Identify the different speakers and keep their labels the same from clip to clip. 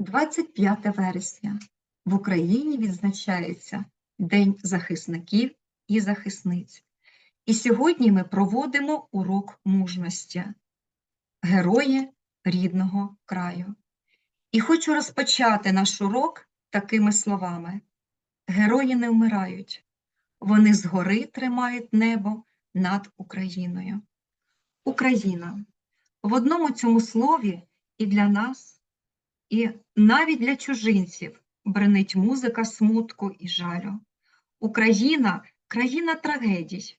Speaker 1: 25 вересня в Україні відзначається День захисників і захисниць. І сьогодні ми проводимо урок мужності Герої рідного краю. І хочу розпочати наш урок такими словами: Герої не вмирають, вони згори тримають небо над Україною. Україна в одному цьому слові і для нас, і навіть для чужинців бренить музика смутку і жалю. Україна країна трагедій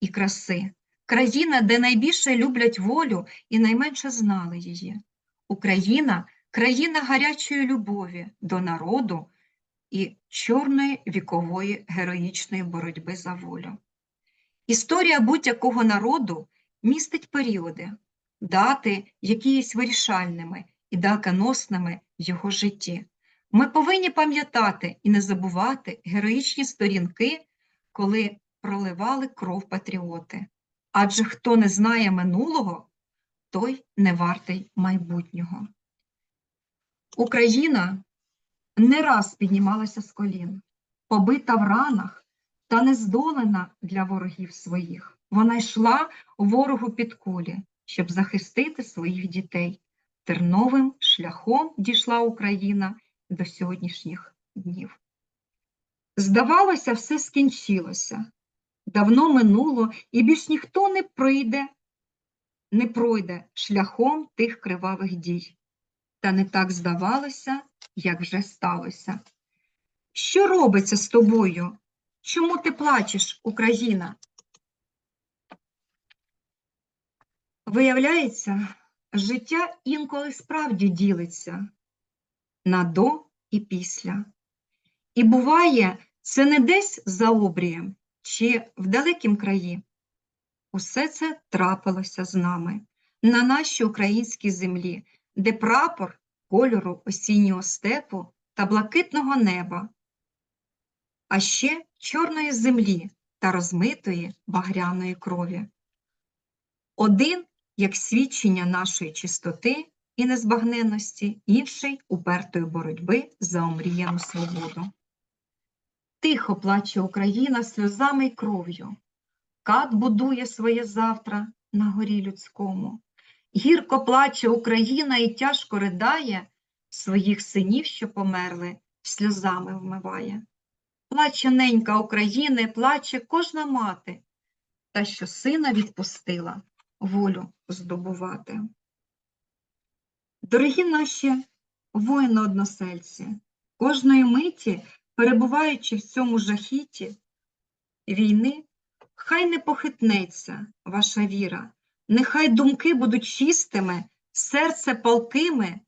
Speaker 1: і краси, країна, де найбільше люблять волю і найменше знали її. Україна країна гарячої любові до народу і чорної вікової героїчної боротьби за волю. Історія будь-якого народу містить періоди, дати, які вирішальними і даконосними в його житті. Ми повинні пам'ятати і не забувати героїчні сторінки, коли проливали кров патріоти. Адже хто не знає минулого, той не вартий майбутнього. Україна не раз піднімалася з колін, побита в ранах та не здолена для ворогів своїх. Вона йшла ворогу під кулі, щоб захистити своїх дітей. Терновим шляхом дійшла Україна до сьогоднішніх днів. Здавалося, все скінчилося. Давно минуло, і більш ніхто не прийде, не пройде шляхом тих кривавих дій. Та не так здавалося, як вже сталося. Що робиться з тобою? Чому ти плачеш, Україна? Виявляється, життя інколи справді ділиться на до і після. І буває, це не десь за обрієм чи в далекім краї. Усе це трапилося з нами на нашій українській землі, де прапор кольору осіннього степу та блакитного неба, а ще чорної землі та розмитої багряної крові. Один як свідчення нашої чистоти і незбагненності, інший упертої боротьби за омріяну свободу. Тихо плаче Україна сльозами й кров'ю, кат будує своє завтра на горі людському. Гірко плаче Україна і тяжко ридає, своїх синів, що померли, сльозами вмиває. Плаче ненька України, плаче кожна мати, та що сина відпустила волю здобувати. Дорогі наші воїни-односельці, кожної миті, перебуваючи в цьому жахіті війни, хай не похитнеться ваша віра, нехай думки будуть чистими, серце палкими,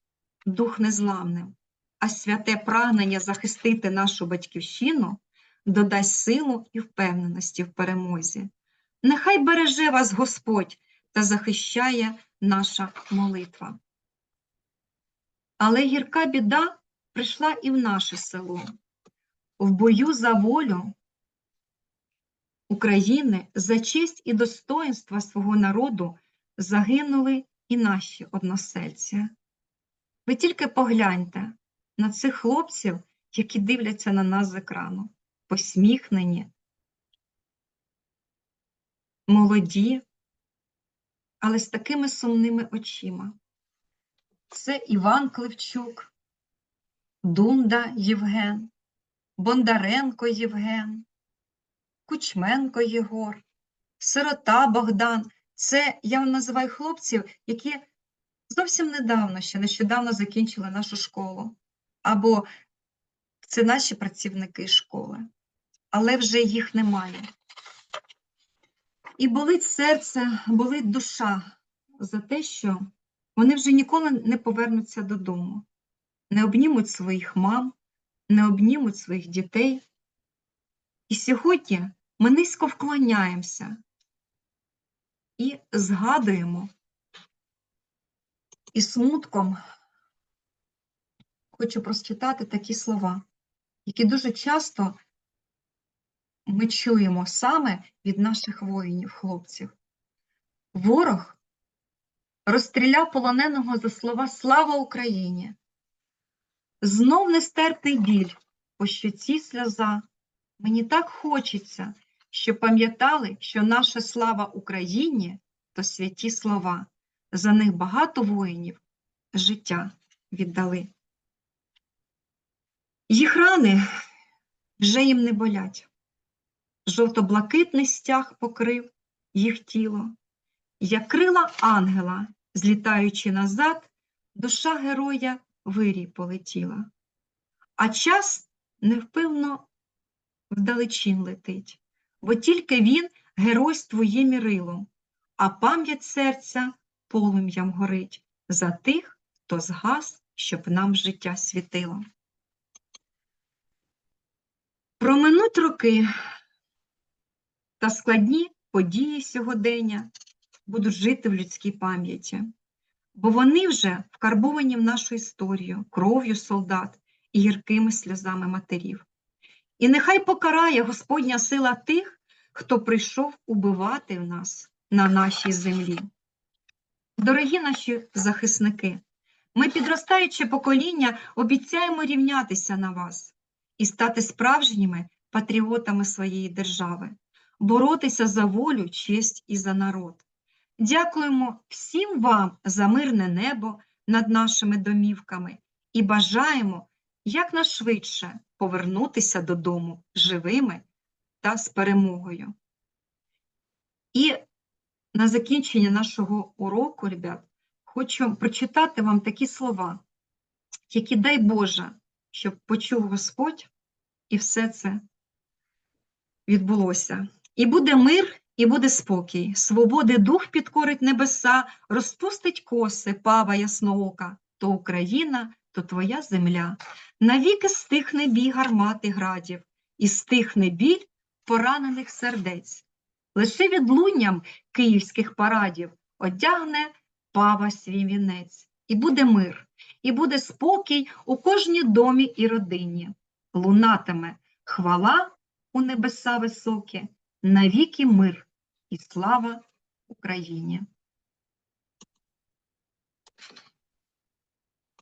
Speaker 1: дух незламним, а святе прагнення захистити нашу батьківщину додасть силу і впевненості в перемозі. Нехай береже вас Господь та захищає наша молитва. Але гірка біда прийшла і в наше село. В бою за волю України за честь і достоинство свого народу загинули і наші односельці. Ви тільки погляньте на цих хлопців, які дивляться на нас з екрану, посміхнені, молоді, але з такими сумними очима. Це Іван Кливчук, Дунда Євген, Бондаренко Євген, Кучменко Єгор, Сирота Богдан. Це я вам називаю хлопців, які зовсім недавно, ще нещодавно закінчили нашу школу. Або це наші працівники школи, але вже їх немає. І болить серце, болить душа за те, що вони вже ніколи не повернуться додому, не обнімуть своїх мам, не обнімуть своїх дітей. І сьогодні ми низько вклоняємося і згадуємо і смутком хочу прочитати такі слова, які дуже часто ми чуємо саме від наших воїнів, хлопців. Ворог розстріляв полоненого за слова Слава Україні! Знов нестерпний біль, по щоці сльоза. Мені так хочеться, щоб пам'ятали, що наша слава Україні то святі слова. За них багато воїнів життя віддали. Їх рани вже їм не болять. Жовто-блакитний стяг покрив їх тіло, як крила ангела, злітаючи назад, душа героя вирій полетіла. А час невпевно вдалечин летить, бо тільки він геройство є мірилом, а пам'ять серця полум'ям горить за тих, хто згас, щоб нам життя світило. Проминуть роки та складні події сьогодення будуть жити в людській пам'яті, бо вони вже вкарбовані в нашу історію кров'ю солдат і гіркими сльозами матерів. І нехай покарає Господня сила тих, хто прийшов убивати в нас на нашій землі. Дорогі наші захисники, ми, підростаюче покоління, обіцяємо рівнятися на вас і стати справжніми патріотами своєї держави, боротися за волю, честь і за народ. Дякуємо всім вам за мирне небо над нашими домівками і бажаємо якнайшвидше повернутися додому живими та з перемогою. І на закінчення нашого уроку, ребят, хочу прочитати вам такі слова, які дай Боже, щоб почув Господь, і все це відбулося. І буде мир, і буде спокій, свободи дух підкорить небеса, розпустить коси пава ясноока, то Україна, то твоя земля. Навіки стихне бій гармати градів, і стихне біль поранених сердець. Лише відлунням київських парадів одягне пава свій вінець. І буде мир, і буде спокій у кожній домі і родині. Лунатиме хвала у небеса високі, навіки мир і слава Україні.